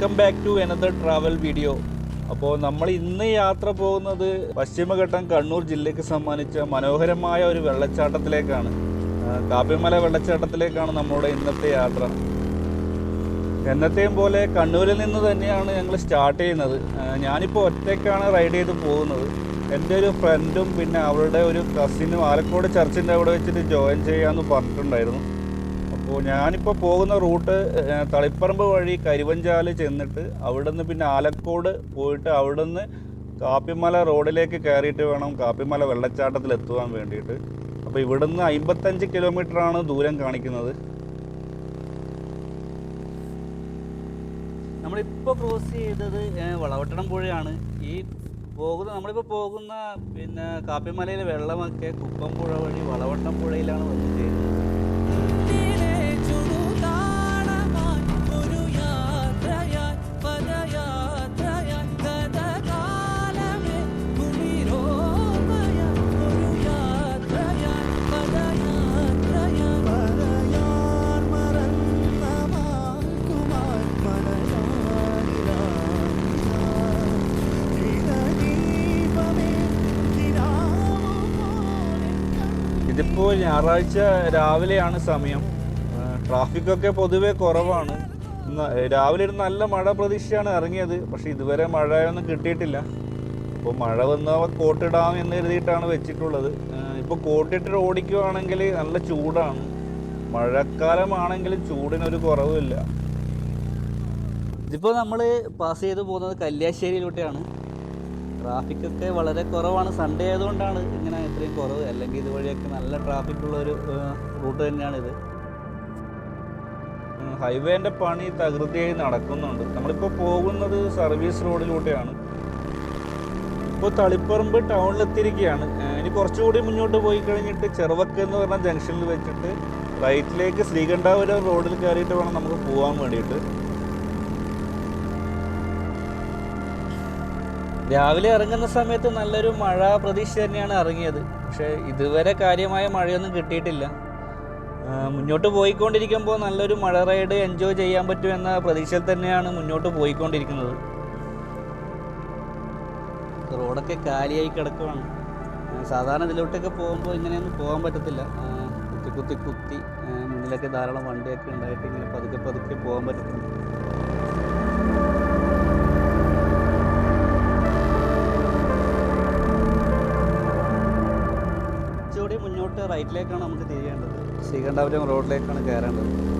Welcome back to another travel video അപ്പോൾ നമ്മൾ ഇന്ന് യാത്ര പോകുന്നത് പശ്ചിമഘട്ടം കണ്ണൂർ ജില്ലയ്ക്ക് സമ്മാനിച്ച മനോഹരമായ ഒരു വെള്ളച്ചാട്ടത്തിലേക്കാണ്. കാപ്പിമല വെള്ളച്ചാട്ടത്തിലേക്കാണ് നമ്മുടെ ഇന്നത്തെ യാത്ര. എന്നത്തെയും പോലെ കണ്ണൂരിൽ നിന്ന് തന്നെയാണ് ഞങ്ങൾ സ്റ്റാർട്ട് ചെയ്യുന്നത്. ഞാനിപ്പോൾ ഒറ്റയ്ക്കാണ് റൈഡ് ചെയ്ത് പോകുന്നത്. എന്റെ ഒരു ഫ്രണ്ടും പിന്നെ അവളുടെ ഒരു കസിനും ആലക്കോട് ചർച്ചിന്റെ അവിടെ വെച്ചിട്ട് ജോയിൻ ചെയ്യാമെന്ന് പറഞ്ഞിട്ടുണ്ടായിരുന്നു. അപ്പോൾ ഞാനിപ്പോൾ പോകുന്ന റൂട്ട് തളിപ്പറമ്പ് വഴി കരുവഞ്ചാൽ ചെന്നിട്ട് അവിടെ നിന്ന് പിന്നെ ആലക്കോട് പോയിട്ട് അവിടെ നിന്ന് കാപ്പിമല റോഡിലേക്ക് കയറിയിട്ട് വേണം കാപ്പിമല വെള്ളച്ചാട്ടത്തിൽ എത്തുവാൻ വേണ്ടിയിട്ട്. അപ്പോൾ ഇവിടുന്ന് അമ്പത്തഞ്ച് കിലോമീറ്ററാണ് ദൂരം കാണിക്കുന്നത്. നമ്മളിപ്പോൾ ക്രോസ് ചെയ്തത് വളവട്ടണം പുഴയാണ്. ഈ പോകുന്ന നമ്മളിപ്പോൾ പോകുന്ന പിന്നെ കാപ്പിമലയിലെ വെള്ളമൊക്കെ കുപ്പം പുഴ വഴി വളവട്ടം പുഴയിലാണ് വന്നു ചേരുന്നത്. ഇതിപ്പോൾ ഞായറാഴ്ച രാവിലെയാണ് സമയം. ട്രാഫിക്കൊക്കെ പൊതുവെ കുറവാണ്. രാവിലെ ഒരു നല്ല മഴ പ്രതീക്ഷയാണ് ഇറങ്ങിയത്. പക്ഷേ ഇതുവരെ മഴയൊന്നും കിട്ടിയിട്ടില്ല. അപ്പോൾ മഴ വന്നാൽ കോട്ടിടാം എന്ന് കരുതിയിട്ടാണ് വെച്ചിട്ടുള്ളത്. ഇപ്പോൾ കോട്ടിട്ട് ഓടിക്കുവാണെങ്കിൽ നല്ല ചൂടാണ്. മഴക്കാലമാണെങ്കിലും ചൂടിനൊരു കുറവുമില്ല. ഇതിപ്പോൾ നമ്മൾ പാസ് ചെയ്ത് പോകുന്നത് കല്യാശ്ശേരിയിലൂടെയാണ് ട്രാഫിക് ഒക്കെ വളരെ കുറവാണ്. സൺഡേ ആയതുകൊണ്ടാണ് ഇങ്ങനെ ഇത്രയും കുറവ്. അല്ലെങ്കിൽ ഇതുവഴിയൊക്കെ നല്ല ട്രാഫിക് ഉള്ള ഒരു റൂട്ട് തന്നെയാണിത് ഹൈവേന്റെ പണി തകൃതിയായി നടക്കുന്നുണ്ട്. നമ്മളിപ്പോൾ പോകുന്നത് സർവീസ് റോഡിലൂടെയാണ്. ഇപ്പോൾ തളിപ്പറമ്പ് ടൗണിലെത്തിയിരിക്കുകയാണ്. ഇനി കുറച്ചുകൂടി മുന്നോട്ട് പോയി കഴിഞ്ഞിട്ട് ചെറുവക്ക എന്ന് പറഞ്ഞ ജംഗ്ഷനിൽ വെച്ചിട്ട് റൈറ്റിലേക്ക് ശ്രീകണ്ഠാപുരം റോഡിൽ കയറിയിട്ട് വേണം നമുക്ക് പോകാൻ വേണ്ടിയിട്ട്. രാവിലെ ഇറങ്ങുന്ന സമയത്ത് നല്ലൊരു മഴ പ്രതീക്ഷ തന്നെയാണ് ഇറങ്ങിയത്. പക്ഷേ ഇതുവരെ കാര്യമായ മഴയൊന്നും കിട്ടിയിട്ടില്ല. മുന്നോട്ട് പോയിക്കൊണ്ടിരിക്കുമ്പോൾ നല്ലൊരു മഴ റൈഡ് എൻജോയ് ചെയ്യാൻ പറ്റുമെന്ന പ്രതീക്ഷയിൽ തന്നെയാണ് മുന്നോട്ട് പോയിക്കൊണ്ടിരിക്കുന്നത്. റോഡൊക്കെ കാലിയായി കിടക്കുവാണ്. സാധാരണ ഇതിലോട്ടൊക്കെ പോകുമ്പോൾ ഇങ്ങനെയൊന്നും പോകാൻ പറ്റത്തില്ല. കുത്തി കുത്തി കുത്തി മുന്നിലൊക്കെ ധാരാളം വണ്ടിയൊക്കെ ഉണ്ടായിട്ട് ഇങ്ങനെ പതുക്കെ പതുക്കെ പോകാൻ പറ്റത്തില്ല. മുന്നോട്ട് റൈറ്റിലേക്കാണ് നമുക്ക് തിരിയേണ്ടത്. ശ്രീകണ്ഠാപുരം റോഡിലേക്കാണ് കയറേണ്ടത്.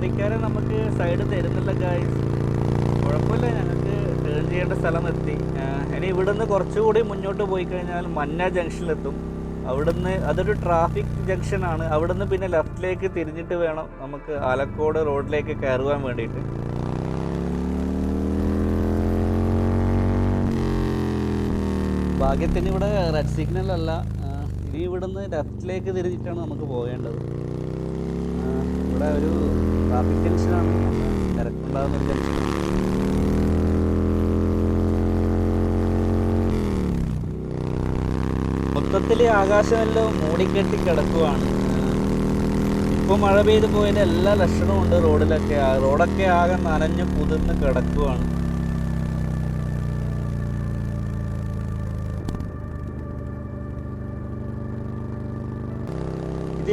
ലോറിക്കാരെ നമുക്ക് സൈഡ് തരുന്നില്ല ഗായ്സ് കുഴപ്പമില്ല ഞങ്ങൾക്ക് ടേൺ ചെയ്യേണ്ട സ്ഥലം എത്തി ഇനി ഇവിടുന്ന് കുറച്ചുകൂടി മുന്നോട്ട് പോയി കഴിഞ്ഞാൽ മന്ന ജംഗ്ഷനിലെത്തും അവിടുന്ന് അതൊരു ട്രാഫിക് ജംഗ്ഷനാണ് അവിടുന്ന് പിന്നെ ലെഫ്റ്റിലേക്ക് തിരിഞ്ഞിട്ട് വേണം നമുക്ക് ആലക്കോട് റോഡിലേക്ക് കയറുവാൻ വേണ്ടിയിട്ട്. ഭാഗ്യത്തിന് ഇവിടെ റെഡ് സിഗ്നൽ അല്ല. ഇനി ഇവിടുന്ന് ലെഫ്റ്റിലേക്ക് തിരിഞ്ഞിട്ടാണ് നമുക്ക് പോകേണ്ടത്. ഇവിടെ ഒരു ട്രാഫിക് ടെൻഷനാണ് തിരക്കുണ്ടാകുന്ന ഒരു ജംഗ്ഷൻ മൊത്തത്തിൽ ആകാശമെല്ലാം മൂടിക്കെട്ടി കിടക്കുവാണ്. ഇപ്പോൾ മഴ പെയ്ത് പോയതിന്റെ എല്ലാ ലക്ഷണവും ഉണ്ട് റോഡിലൊക്കെ. റോഡൊക്കെ ആകെ നനഞ്ഞു കുതിർന്ന് കിടക്കുവാണ്.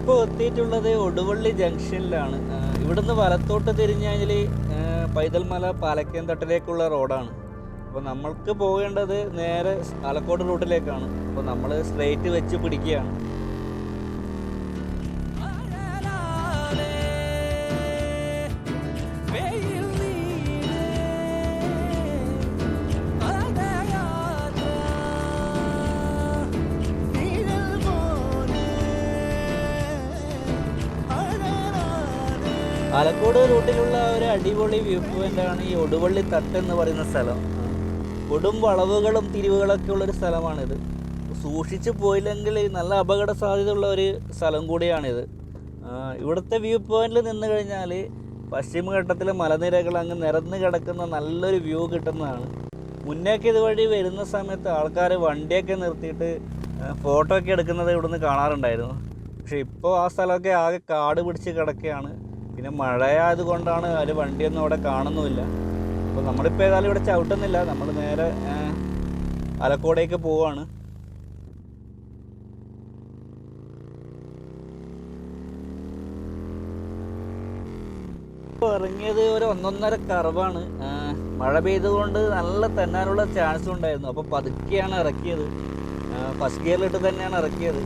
ഇതിപ്പോൾ എത്തിയിട്ടുള്ളത് ഒടുവള്ളി ജംഗ്ഷനിലാണ്. ഇവിടുന്ന് വലത്തോട്ട് തിരിഞ്ഞു കഴിഞ്ഞാൽ പൈതൽമല പാലക്കയം തട്ടിലേക്കുള്ള റോഡാണ്. അപ്പോൾ നമ്മൾക്ക് പോകേണ്ടത് നേരെ ആലക്കോട് റൂട്ടിലേക്കാണ്. അപ്പോൾ നമ്മൾ സ്ട്രെയിറ്റ് വെച്ച് പിടിക്കുകയാണ്. ആലക്കോട് റൂട്ടിലുള്ള ഒരു അടിപൊളി വ്യൂ പോയിന്റ് ആണ് ഈ ഒടുവള്ളി തട്ട് എന്ന് പറയുന്ന സ്ഥലം. കൊടും വളവുകളും തിരിവുകളൊക്കെ ഉള്ളൊരു സ്ഥലമാണിത്. സൂക്ഷിച്ച് പോയില്ലെങ്കിൽ നല്ല അപകട സാധ്യത ഉള്ള ഒരു സ്ഥലം കൂടിയാണിത്. ഇവിടുത്തെ വ്യൂ പോയിന്റിൽ നിന്ന് കഴിഞ്ഞാൽ പശ്ചിമഘട്ടത്തിലെ മലനിരകൾ അങ്ങ് നിരന്ന് കിടക്കുന്ന നല്ലൊരു വ്യൂ കിട്ടുന്നതാണ്. മുന്നേക്ക് ഇതുവഴി വരുന്ന സമയത്ത് ആൾക്കാർ വണ്ടിയൊക്കെ നിർത്തിയിട്ട് ഫോട്ടോ ഒക്കെ എടുക്കുന്നത് ഇവിടുന്ന് കാണാറുണ്ടായിരുന്നു. പക്ഷെ ഇപ്പോൾ ആ സ്ഥലമൊക്കെ ആകെ കാട് പിടിച്ച് കിടക്കുകയാണ്. പിന്നെ മഴയായത് കൊണ്ടാണ് അതിൽ വണ്ടിയൊന്നും അവിടെ കാണുന്നുമില്ല. അപ്പോൾ നമ്മളിപ്പോൾ ഏതായാലും ഇവിടെ ചവിട്ടുന്നില്ല. നമ്മൾ നേരെ അലക്കോടേക്ക് പോവാണ്. ഇപ്പോൾ ഇറങ്ങിയത് ഒരു ഒന്നൊന്നര കറവാണ്. മഴ പെയ്തുകൊണ്ട് നല്ല തന്നാനുള്ള ചാൻസ് ഉണ്ടായിരുന്നു. അപ്പോൾ പതുക്കെയാണ് ഇറക്കിയത്. ഫസ്റ്റ് ഗിയറിലിട്ട് തന്നെയാണ് ഇറക്കിയത്.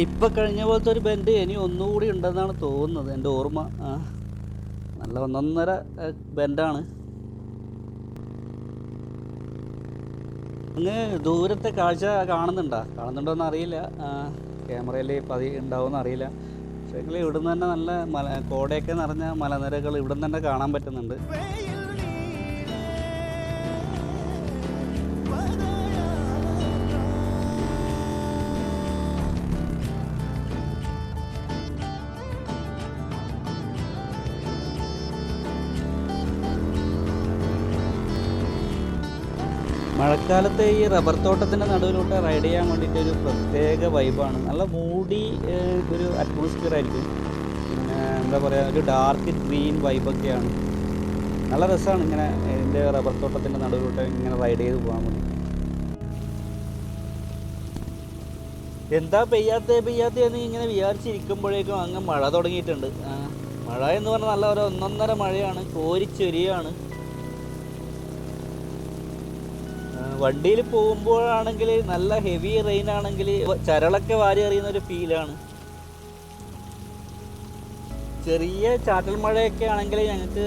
ഇപ്പൊ കഴിഞ്ഞ പോലത്തെ ഒരു ബെൻഡ് ഇനി ഒന്നുകൂടി ഉണ്ടെന്നാണ് തോന്നുന്നത് എന്റെ ഓർമ്മ. നല്ല ഒന്നൊന്നര ബെൻഡാണ് അങ്ങ് ദൂരത്തെ കാഴ്ച കാണുന്നുണ്ടോ? എന്ന് അറിയില്ല. ക്യാമറയിൽ പതി ഉണ്ടാവുമെന്ന് അറിയില്ല. പക്ഷേ ഇവിടുന്ന് തന്നെ നല്ല മല കോടയൊക്കെ നിറഞ്ഞ മലനിരകൾ ഇവിടുന്ന് തന്നെ കാണാൻ പറ്റുന്നുണ്ട്. മഴക്കാലത്ത് ഈ റബ്ബർ തോട്ടത്തിന്റെ നടുവിലൂടെ റൈഡ് ചെയ്യാൻ വേണ്ടിയിട്ട് ഒരു പ്രത്യേക വൈബാണ് നല്ല മൂടി ഒരു അറ്റ്മോസ്ഫിയർ ആയിരിക്കും. പിന്നെ എന്താ പറയുക ഒരു ഡാർക്ക് ഗ്രീൻ വൈബൊക്കെയാണ് നല്ല രസമാണ് ഇങ്ങനെ ഇതിന്റെ റബ്ബർ തോട്ടത്തിന്റെ നടുവിലൂടെ ഇങ്ങനെ റൈഡ് ചെയ്ത് പോകാൻ വേണ്ടി. എന്താ പെയ്യാത്ത പെയ്യാത്ത എന്ന് ഇങ്ങനെ വിചാരിച്ചിരിക്കുമ്പോഴേക്കും അങ്ങ് മഴ തുടങ്ങിയിട്ടുണ്ട്. മഴ എന്ന് പറഞ്ഞാൽ നല്ല ഒരു ഒന്നൊന്നര മഴയാണ് കോരിച്ചൊരിയാണ്. വണ്ടിയിൽ പോകുമ്പോഴാണെങ്കിൽ നല്ല ഹെവി റെയിൻ ആണെങ്കിൽ ചരളൊക്കെ വാരി എറിയുന്ന ഒരു ഫീലാണ് ചെറിയ ചാറ്റൽ മഴയൊക്കെ ആണെങ്കിൽ ഞങ്ങൾക്ക്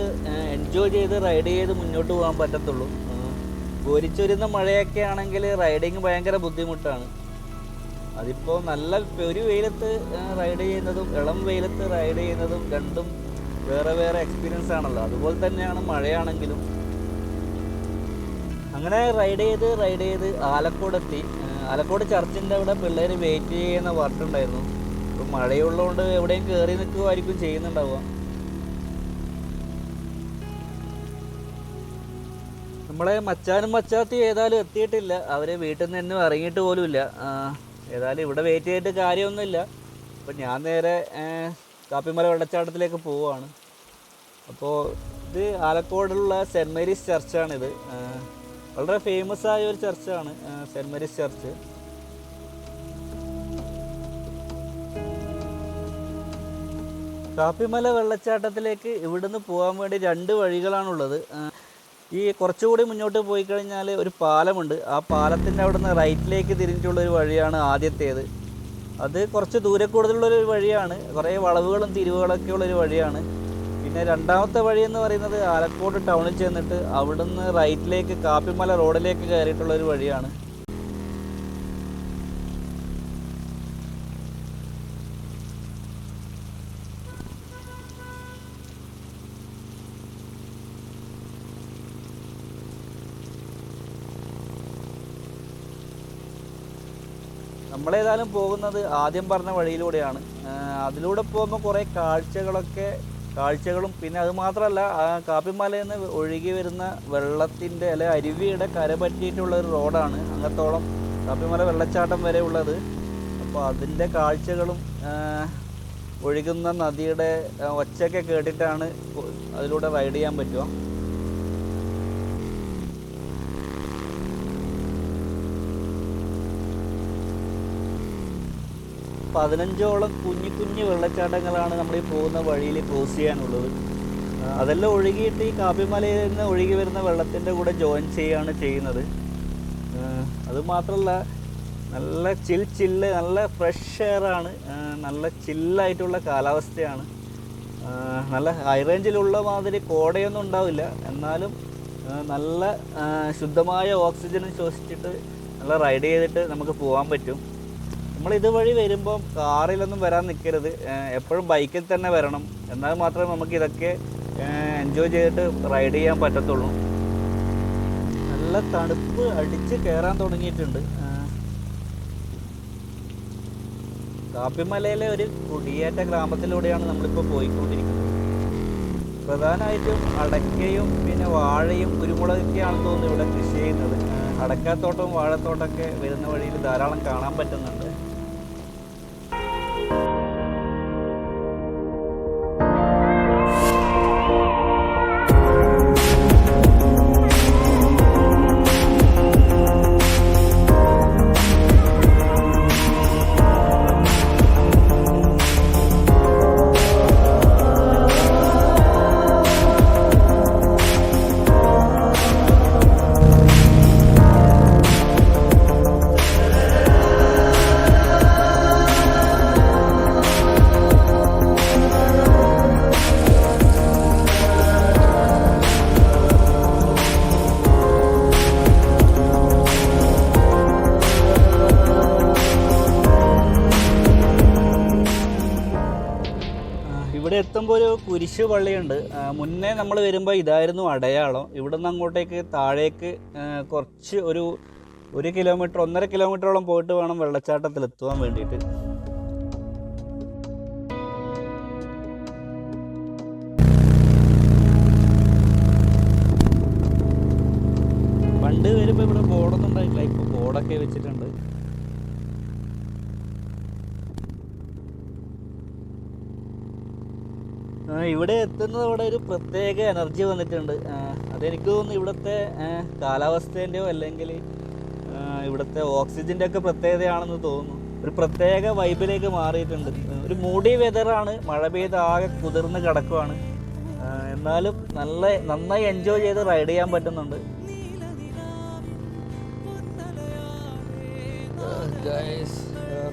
എൻജോയ് ചെയ്ത് റൈഡ് ചെയ്ത് മുന്നോട്ട് പോകാൻ പറ്റത്തുള്ളൂ. പൊരിച്ചൊരുന്ന മഴയൊക്കെ ആണെങ്കിൽ റൈഡിങ് ഭയങ്കര ബുദ്ധിമുട്ടാണ്. അതിപ്പോൾ നല്ല ഒരു വെയിലത്ത് റൈഡ് ചെയ്യുന്നതും ഇളം വെയിലത്ത് റൈഡ് ചെയ്യുന്നതും രണ്ടും വേറെ വേറെ എക്സ്പീരിയൻസ് ആണല്ലോ. അതുപോലെ തന്നെയാണ് മഴയാണെങ്കിലും. അങ്ങനെ റൈഡ് ചെയ്ത് റൈഡ് ചെയ്ത് ആലക്കോട് എത്തി ആലക്കോട് ചർച്ചിന്റെ അവിടെ പിള്ളേർ വെയിറ്റ് ചെയ്യുന്ന വർക്കുണ്ടായിരുന്നു ഇപ്പം മഴയുള്ളതുകൊണ്ട് എവിടെയും കയറി നിൽക്കുമായിരിക്കും ചെയ്യുന്നുണ്ടാവുക. നമ്മളെ മച്ചാനും മച്ചാത്തി ഏതായാലും എത്തിയിട്ടില്ല. അവർ വീട്ടിൽ നിന്ന് എന്നും ഇറങ്ങിയിട്ട് പോലുമില്ല. ഏതായാലും ഇവിടെ വെയിറ്റ് ചെയ്തിട്ട് കാര്യമൊന്നുമില്ല. അപ്പം ഞാൻ നേരെ കാപ്പിമല വെള്ളച്ചാട്ടത്തിലേക്ക് പോവുകയാണ്. അപ്പോൾ ഇത് ആലക്കോടുള്ള സെന്റ് മേരീസ് ചർച്ചാണിത്. വളരെ ഫേമസ് ആയ ഒരു ചർച്ചാണ് സെന്റ് മേരീസ് ചർച്ച്. കാപ്പിമല വെള്ളച്ചാട്ടത്തിലേക്ക് ഇവിടുന്ന് പോകാൻ വേണ്ടി രണ്ട് വഴികളാണുള്ളത്. ഈ കുറച്ചുകൂടി മുന്നോട്ട് പോയി കഴിഞ്ഞാൽ ഒരു പാലമുണ്ട്. ആ പാലത്തിന്റെ അവിടുന്ന് റൈറ്റിലേക്ക് തിരിഞ്ഞിട്ടുള്ള ഒരു വഴിയാണ് ആദ്യത്തേത്. അത് കുറച്ച് ദൂരെ കൂടുതലുള്ളൊരു വഴിയാണ്. കുറേ വളവുകളും തിരിവുകളൊക്കെ ഉള്ളൊരു വഴിയാണ്. പിന്നെ രണ്ടാമത്തെ വഴി എന്ന് പറയുന്നത് ആലക്കോട് ടൗണിൽ ചെന്നിട്ട് അവിടുന്ന് റൈറ്റിലേക്ക് കാപ്പിമല റോഡിലേക്ക് കയറിയിട്ടുള്ള ഒരു വഴിയാണ്. നമ്മളേതായാലും പോകുന്നത് ആദ്യം പറഞ്ഞ വഴിയിലൂടെയാണ്. അതിലൂടെ പോകുമ്പോൾ കുറേ കാഴ്ചകളൊക്കെ കാഴ്ചകളും. പിന്നെ അത് മാത്രമല്ല ആ കാപ്പിമലയിൽ നിന്ന് ഒഴുകി വരുന്ന വെള്ളത്തിന്റെ അല്ലെ അരുവിയുടെ കര പറ്റിയിട്ടുള്ള ഒരു റോഡാണ് അങ്ങത്തോളം കാപ്പിമല വെള്ളച്ചാട്ടം വരെ ഉള്ളത്. അപ്പോൾ അതിന്റെ കാഴ്ചകളും ഒഴുകുന്ന നദിയുടെ ഒച്ചയൊക്കെ കേട്ടിട്ടാണ് അതിലൂടെ റൈഡ് ചെയ്യാൻ പറ്റുക. പതിനഞ്ചോളം കുഞ്ഞു കുഞ്ഞു വെള്ളച്ചാട്ടങ്ങളാണ് നമ്മൾ ഈ പോകുന്ന വഴിയിൽ ക്രോസ് ചെയ്യാനുള്ളത്. അതെല്ലാം ഒഴുകിയിട്ട് ഈ കാപ്പിമലയിൽ നിന്ന് ഒഴുകി വരുന്ന വെള്ളത്തിന്റെ കൂടെ ജോയിൻ ചെയ്യുകയാണ് ചെയ്യുന്നത്. അതുമാത്രമല്ല അത് മാത്രമല്ല നല്ല ചിൽ ചില്ല് നല്ല ഫ്രഷ് എയറാണ്. നല്ല ചില്ലായിട്ടുള്ള കാലാവസ്ഥയാണ്. നല്ല ഹൈ റേഞ്ചിലുള്ള മാതിരി കോടയൊന്നും ഉണ്ടാവില്ല. എന്നാലും നല്ല ശുദ്ധമായ ഓക്സിജൻ ശ്വസിച്ചിട്ട് നല്ല റൈഡ് ചെയ്തിട്ട് നമുക്ക് പോകാൻ പറ്റും. നമ്മൾ ഇതുവഴി വരുമ്പോൾ കാറിലൊന്നും വരാൻ നിൽക്കരുത് എപ്പോഴും ബൈക്കിൽ തന്നെ വരണം. എന്നാൽ മാത്രമേ നമുക്ക് ഇതൊക്കെ എൻജോയ് ചെയ്തിട്ട് റൈഡ് ചെയ്യാൻ പറ്റത്തുള്ളൂ. നല്ല തണുപ്പ് അടിച്ച് കയറാൻ തുടങ്ങിയിട്ടുണ്ട്. കാപ്പിമലയിലെ ഒരു കുടിയേറ്റ ഗ്രാമത്തിലൂടെയാണ് നമ്മളിപ്പോൾ പോയിക്കൊണ്ടിരിക്കുന്നത്. പ്രധാനമായിട്ടും അടയ്ക്കയും പിന്നെ വാഴയും കുരുമുളകൊക്കെയാണെന്ന് തോന്നുന്നു ഇവിടെ കൃഷി ചെയ്യുന്നത്. അടക്കാത്തോട്ടവും വാഴത്തോട്ടമൊക്കെ വരുന്ന വഴിയിൽ ധാരാളം കാണാൻ പറ്റുന്നുണ്ട്. ഇവിടെ ഒരു കുരിശ് പള്ളിയുണ്ട്. മുന്നേ നമ്മൾ വരുമ്പോൾ ഇതായിരുന്നു അടയാളം. ഇവിടെ നിന്ന് അങ്ങോട്ടേക്ക് താഴേക്ക് കുറച്ച് ഒരു ഒരു കിലോമീറ്റർ ഒന്നര കിലോമീറ്ററോളം പോയിട്ട് വേണം വെള്ളച്ചാട്ടത്തിൽ എത്തുവാൻ വേണ്ടിയിട്ട്. പണ്ട് വരുമ്പോൾ ഇവിടെ ബോർഡൊന്നും ഉണ്ടായിട്ടില്ല. ഇപ്പോൾ ബോർഡൊക്കെ വെച്ചിട്ടുണ്ട്. ഇവിടെ എത്തുന്നതോടെ ഒരു പ്രത്യേക എനർജി വന്നിട്ടുണ്ട്. അതെനിക്ക് തോന്നുന്നു ഇവിടുത്തെ കാലാവസ്ഥേന്റെയോ അല്ലെങ്കിൽ ഇവിടുത്തെ ഓക്സിജന്റെ ഒക്കെ പ്രത്യേകതയാണെന്ന് തോന്നുന്നു. ഒരു പ്രത്യേക വൈബിലേക്ക് മാറിയിട്ടുണ്ട്. ഒരു മൂടി വെതറാണ് മഴ പെയ്ത് ആകെ കുതിർന്ന് കിടക്കുവാണ്. എന്നാലും നല്ല നന്നായി എൻജോയ് ചെയ്ത് റൈഡ് ചെയ്യാൻ പറ്റുന്നുണ്ട്.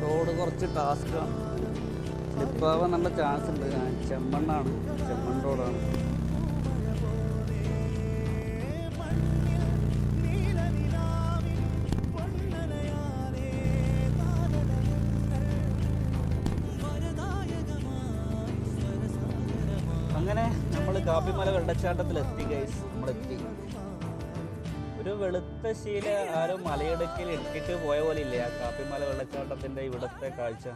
റോഡ് കുറച്ച് ടാസ്ക്കാണ്. സ്ലിപ്പാവാൻ നല്ല ചാൻസ് ഉണ്ട്. ചെമ്മണ്ണാണ്. ചെമ്മൺ റോഡാണ് അങ്ങനെ നമ്മൾ കാപ്പിമല വെള്ളച്ചാട്ടത്തിൽ എത്തി ഗൈസ് നമ്മളെത്തി ഒരു വെളുത്ത ശീല ആരോ മലയിടുക്കിൽ ഇട്ടിട്ട് പോയ പോലെ ഇല്ലേ ആ കാപ്പിമല വെള്ളച്ചാട്ടത്തിന്റെ ഇവിടുത്തെ കാഴ്ച?